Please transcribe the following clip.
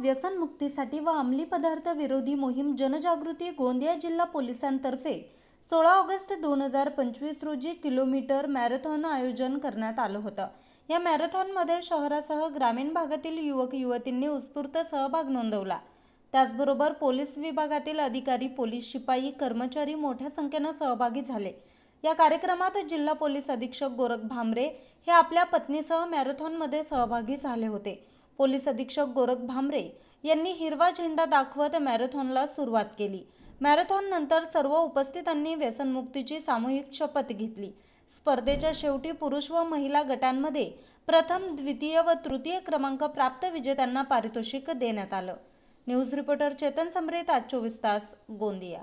व्यसनमुक्तीसाठी व अंमली पदार्थ विरोधी मोहीम जनजागृती गोंदिया जिल्हा पोलिसांतर्फे सोळा ऑगस्ट दोन हजार पंचवीस रोजी किलोमीटर मॅरेथॉन आयोजन करण्यात आलं होतं. या मॅरेथॉनमध्ये शहरासह ग्रामीण भागातील युवक युवतींनी उत्स्फूर्त सहभाग नोंदवला. त्याचबरोबर पोलीस विभागातील अधिकारी पोलीस शिपाई कर्मचारी मोठ्या संख्येनं सहभागी झाले. या कार्यक्रमात जिल्हा पोलीस अधीक्षक गोरख भामरे हे आपल्या पत्नीसह मॅरेथॉनमध्ये सहभागी झाले होते. पोलीस अधीक्षक गोरख भामरे यांनी हिरवा झेंडा दाखवत मॅरेथॉनला सुरुवात केली. मॅरेथॉन नंतर सर्व उपस्थितांनी व्यसनमुक्तीची सामूहिक शपथ घेतली. स्पर्धेच्या शेवटी पुरुष व महिला गटांमध्ये प्रथम द्वितीय व तृतीय क्रमांक प्राप्त विजेत्यांना पारितोषिक देण्यात आलं. न्यूज रिपोर्टर चेतन समरेत आज चोवीस तास गोंदिया.